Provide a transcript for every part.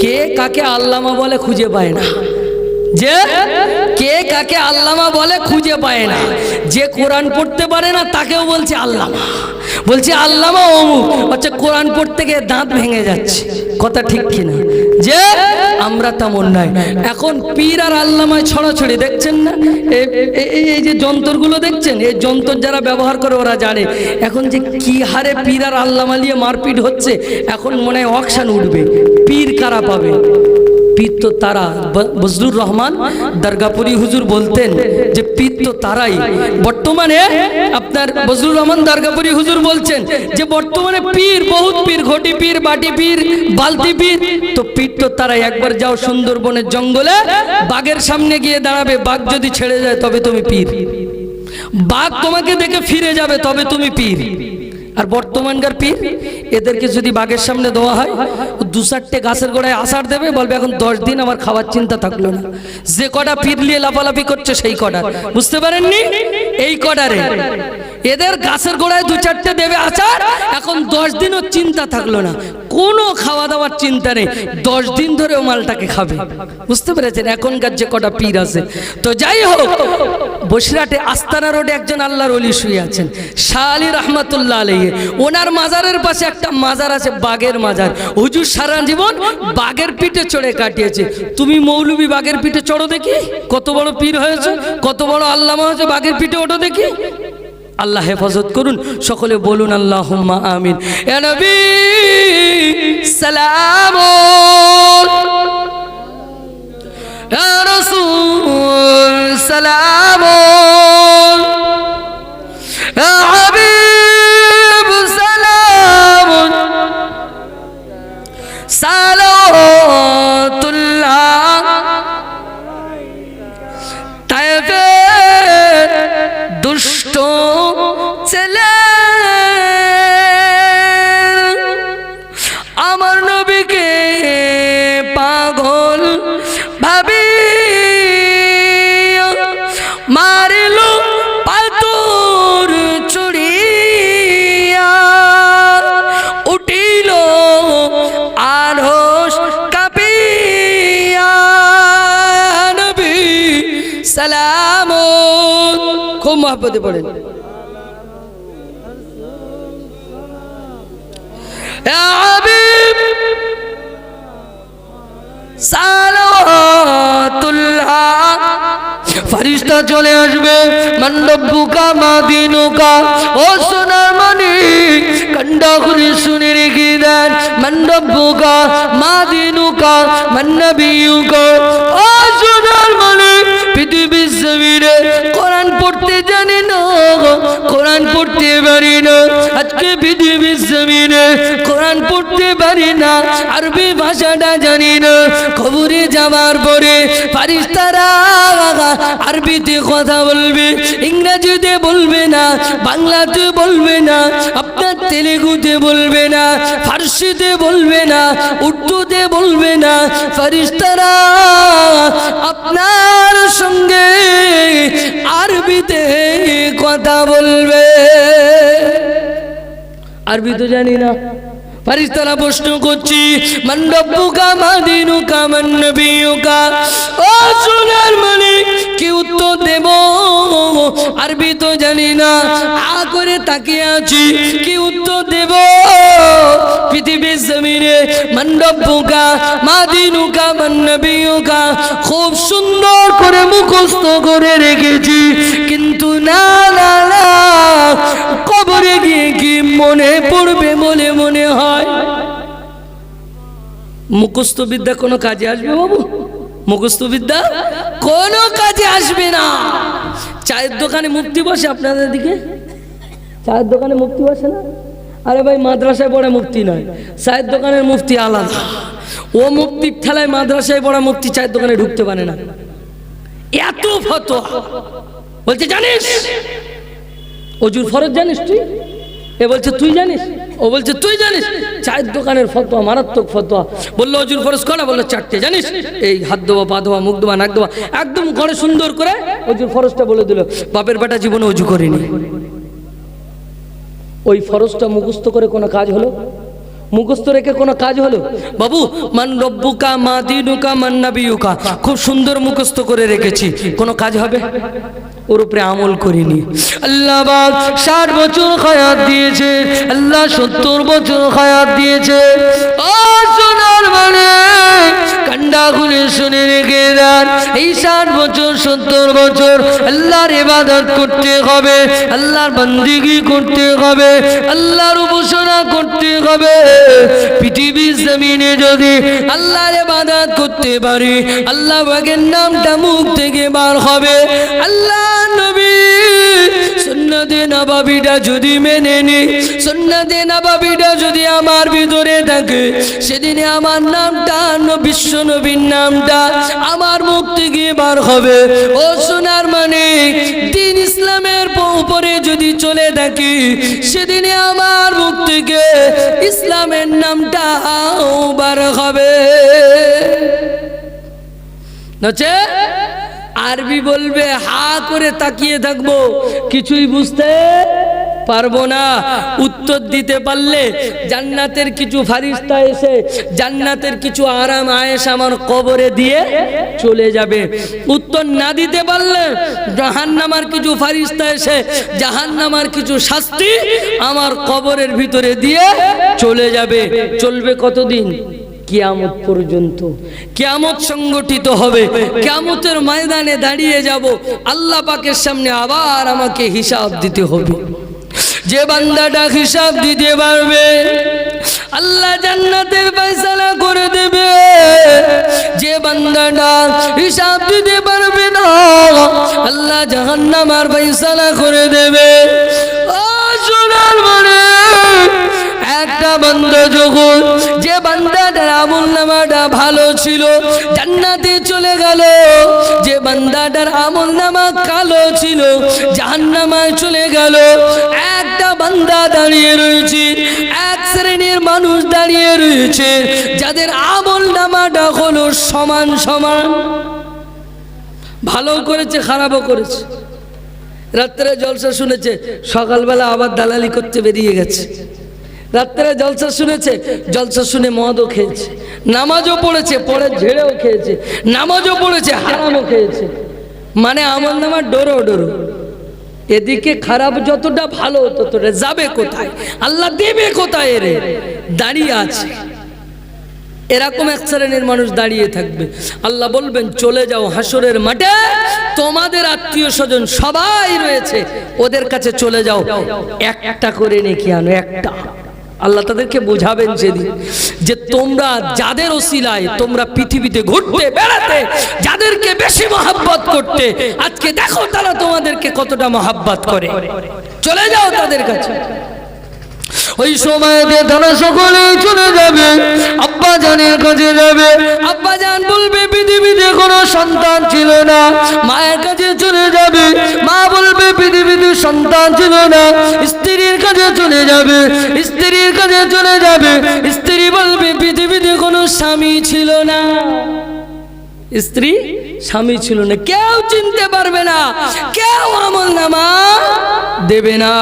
কে কাকে আল্লামা বলে খুঁজে পায় না? যে কে কাকে আল্লামা বলে খুঁজে পায় না। যে কোরআন পড়তে পারে না, তাকেও বলছে আল্লামা। বলছে, আল্লামা অমুক। হচ্ছে কোরআন পড়তে গিয়ে দাঁত ভেঙে যাচ্ছে। কথা ঠিক কিনা? যে আমরা তেমন নয়। এখন পীর আর আল্লামায় ছড়াছড়ি, দেখছেন না? এই যে যন্ত্রগুলো দেখছেন, এই যন্ত্র যারা ব্যবহার করে ওরা জানে। এখন যে কি হারে পীর আর আল্লামা নিয়ে মারপিট হচ্ছে, এখন মনে হয় অকশান উঠবে। পীর কারা পাবে? পীর তো তারা, ব- বজলুর রহমান দরগাপুরি হুজুর বলতেন যে পীর তো তারাই। বর্তমানে আপনার বজলুর রহমান দরগাপুরি হুজুর বলছেন যে বর্তমানে পীর, বহুত পীর, ঘটি পীর, বাটি পীর, বালতি পীর, তো পীর তো তারাই একবার যাও সুন্দরবনের জঙ্গলে, বাঘের সামনে গিয়ে দাঁড়াবে, বাঘ যদি ছেড়ে যায় তবে তুমি পীর। বাঘ তোমাকে দেখে ফিরে যাবে তবে তুমি পীর। আর বর্তমানকার পীর? এদেরকে যদি বাঘের সামনে দেওয়া হয় দু চারটে গাছের গোড়ায় আসার দেবে, বলবে, এখন দশ দিন আমার খাওয়ার চিন্তা থাকল না। যে কটা ফিরলিয়ে লাফালাফি করছে, সেই কটা। বুঝতে পারেননি? এই কটারে। এদের গাছের গোড়ায় দু চারটে দেবে আচার দশ দিনও চিন্তা থাকল না। কোনো খাওয়া দাওয়ার চিন্তা নেই। দশ দিন ধরে ও মালটাকে খাবে। বুঝতে পেরেছেন? এখনকার যে কটা পীর আছে। তো যাই হোক, বসিরহাটে আস্তানা রোডে একজন আল্লাহর অলি শুয়ে আছেন। শাহ আলী রহমাতুল্লাহ আলহী ওনার মাজারের পাশে একটা মাজার আছে বাঘের মাজার। হুজুর সারা জীবন বাঘের পিঠে চড়ে কাটিয়েছে। তুমি মৌলবী বাঘের পিঠে চড়ো দেখি। কত বড় পীর হয়েছে, কত বড় আল্লামা হয়েছে বাঘের পিঠে ওঠো দেখি। আল্লাহ হেফাজত করুন সকলে বলুন আল্লাহ আমিন। এনবি সালাম। সালাম। হাবিব দুষ্ট ছেলে আমার নবীকে পাগল ভাবি মারিল পাতুর চুড়িয়া, উঠিল আরস কাপিয়া। নবী সালাম খুব মহাপদে পড়েন। ফারিস্তা চলে আসবে মণ্ডপুকা মাদিনুকা। ও সোনার মণি কন্ডা করে শুনে রেখে দেন মণ্ডপুকা মাদিনুকা মন্নবিয়ুকা ও সোনার মণি পৃথিবীর জমিনে পড়তে জানি না কোরআন পড়তে পারি না। আজকে পৃথিবীর জমিনে কোরআন পড়তে পারি না, আরবি ভাষাটা জানি না। খবরে যাওয়ার পরে ফারিস্তারা আরবিতে কথা বলবে, ইংরেজিতে বলবে না, বাংলাতে বলবে না, আপনার তেলেগুতে বলবে না, ফার্সিতে বলবে না, উর্দুতে বলবে না। ফারিস্তারা আরবি তো জানি না। ফারিস্তারা প্রশ্ন করছি মন্ডপুকা মাদিনুকা মন্নবিয়ুকা ও সোনার মালিক, কি উত্তর দেব? আরবি তো জানি না। আ করে তাকিয়ে আছি, কি উত্তর দেব? পৃথিবীর জমিনে মন্ডপুকা মাদিনুকা মন্নবিয়ুকা খুব সুন্দর করে মুখস্থ করে রেখেছি, কিন্তু না না মনে পড়বে বলে মনে হয়। মুখস্থ বিদ্যা কোনো কাজে আসবে বাবু? মুখস্থ বিদ্যা কোনো কাজে আসবে না। চায়ের দোকানে মুক্তি বসে আপনাদের দিকে? চায়ের দোকানে মুক্তি বসে না? আরে ভাই, মাদ্রাসায় পড়া মুক্তি নয়, চায়ের দোকানের মুক্তি আলাদা। ও মুক্তির ঠেলায় মাদ্রাসায় পড়া মুক্তি চায়ের দোকানে ঢুকতে পারে না। এত ফত বলছে, জানিস? অজুর ফরজ জানিস তুই? এ বলছে, তুই জানিস? ও বলছে, তুই জানিস? চায়ের দোকানের ফতোয়া, মারাত্মক ফতোয়া। বলল অজুর ফরস করা? বলল, চারটে। জানিস? এই হাত দেওয়া পা ধোয়া, মুখ দেওয়া নাক দেওয়া একদম ঘরে সুন্দর করে অজুর ফরজটা বলে দিল। বাপের বেটা জীবনে অজু করেনি। ওই ফরজটা মুখস্থ করে কোনো কাজ হলো? মুখস্থ রেখে কোনো কাজ হলো? বাবু, মান রব্বুকা মা দিনুকা, মান নাবিয়ুকা। খুব সুন্দর মুখস্থ করে রেখেছি। কোনো কাজ হবে? ওর উপরে আমল করিনি। আল্লাহ ষাট বছর খায়াত দিয়েছে। আল্লাহ সত্তর বছর খায়াত দিয়েছে। ও সোনার মানে কান্ডা খুলে শুনে রেখে দেন। এই ষাট বছর, সত্তর বছর আল্লাহর ইবাদত করতে হবে। আল্লাহর বন্দিগি করতে হবে। আল্লাহর উপাসনা করতে হবে। পৃথিবীর জমিনে যদি আল্লাহরে বাদাত করতে পারি, আল্লাহ বাগের নামটা মুখ থেকে বার হবে। আল্লাহ নবাবিটা যদি মেনে নি, সুন্নতে নবাবিটা যদি আমার ভিতরে থাকে, সেদিনে আমার নামটা বিশ্ব নবীর নামটা আমার মুখ থেকে বার হবে। ও সোনার মানে দিন ইসলামের উপরে যদি চলে থাকি, সেদিনে আমার মুখ থেকে ইসলামের নামটা বার হবে। নচে? আরবি বলবে, হা করে তাকিয়ে থাকব। কিছুই বুঝতে পারব না। উত্তর দিতে পারলে জান্নাতের কিছু ফারিস্তা এসে জান্নাতের কিছু আরাম আয়েস আমার কবরে দিয়ে চলে যাবে। উত্তর না দিতে পারলে জাহান্নামার কিছু ফারিস্তা এসে জাহান্নামার কিছু শাস্তি আমার কবরের ভিতরে দিয়ে চলে যাবে। চলবে কতদিন? কিয়ামত পর্যন্ত। কিয়ামত সংগঠিত হবে। কিয়ামতের ময়দানে দাঁড়িয়ে যাব। আল্লাহ পাকের সামনে আবার আমাকে হিসাব দিতে হবে। যে বান্দাটা হিসাব দিতে পারবে, আল্লাহ জান্নাতের ফয়সালা করে দেবে। যে বান্দাটা হিসাব দিতে পারবে না, আল্লাহ জাহান্নামার ফয়সালা করে দেবে। একটা বান্দা যখন আমল নামাটা ভালো ছিল। জান্নাতে চলে গেল। যে বান্দাটার আমল নামা কালো ছিল, জাহান্নামায় চলে গেল। একটা বান্দা দাঁড়িয়ে রয়েছে, এক শ্রেণির মানুষ দাঁড়িয়ে রয়েছে, যাদের আমল নামাটা হলো সমান সমান। ভালো করেছে, খারাপও করেছে। রাত্রে জলসা শুনেছে, সকালবেলা আবার দালালি করতে বেরিয়ে গেছে। রাত্রে জলসা শুনেছে, জলসা শুনে মদও খেয়েছে। নামাজও পড়েছে, পরে ঝেড়েও খেয়েছে। নামাজও পড়েছে, হারামও খেয়েছে। মানে আমার নামার ডোরো ডোরো। এদিকে খারাপ যতটা ভালো ততটা যাবে কোথায়? আল্লাহ দেবে কোথায় এরে? দাঁড়িয়ে আছে। এরকম এক শ্রেণির মানুষ দাঁড়িয়ে থাকবে। আল্লাহ বলবেন, চলে যাও হাসরের মাঠে। তোমাদের আত্মীয় স্বজন সবাই রয়েছে। ওদের কাছে চলে যাও। একটা করে নেকি আনো, একটা। আল্লাহ তাদেরকে বোঝাবেন সেদিন যে তোমরা যাদের ওসিলায় তোমরা পৃথিবীতে ঘুরতে, বেড়াতে, যাদেরকে বেশি মহাব্বত করতে, আজকে দেখো তারা তোমাদেরকে কতটা মহাব্বত করে। চলে যাও তাদের কাছে। ওই সময় তারা সকলেই চলে যাবে, আব্বা জানের কাছে যাবে, আব্বা সন্তান ছিল না। মায়ের কাছে চলে যাবে। মা বলবে, পৃথিবীতে সন্তান ছিল না। স্ত্রীর কাছে চলে যাবে। স্ত্রীর কাছে চলে যাবে। স্ত্রী বলবে, পৃথিবীতে কোনো স্বামী ছিল না। স্ত্রী? স্বামী ছিল না, কেউ চিনতে পারবে না, কেউ আমল নামা দেবে না।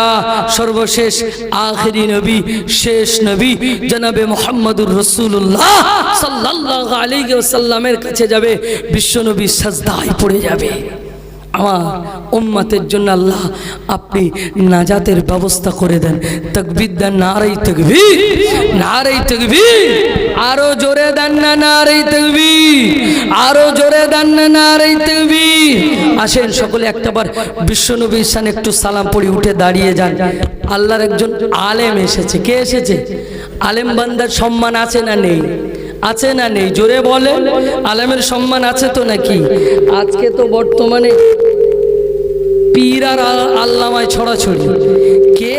সর্বশেষ আখেরি নবী, শেষ নবী জনাবে মোহাম্মদুর রসুল্লাহ সাল্লাহ আলী সাল্লামের কাছে যাবে বিশ্বনবী সাজদায় পড়ে যাবে। আমার উম্মাতের জন্য আল্লাহ আপনি নাজাতের ব্যবস্থা করে দেন। তকবির দেন নারাই তকবীর নারাই তকবীর। আরও জোরে দেন না নারাই তকবীর, আরও জোরে দেন না নারাই তকবীর। আসেন সকলে একটাবার বিশ্বনবীর সান একটু সালাম পড়ি উঠে দাঁড়িয়ে যান। আল্লাহর একজন আলেম এসেছে। কে এসেছে? আলেম বান্দার সম্মান আছে না নেই? আছে না নেই? জোরে বলে। আলেমের সম্মান আছে তো নাকি? আজকে তো বর্তমানে পীর আর আল্লামায় ছড়াছড়ি। কে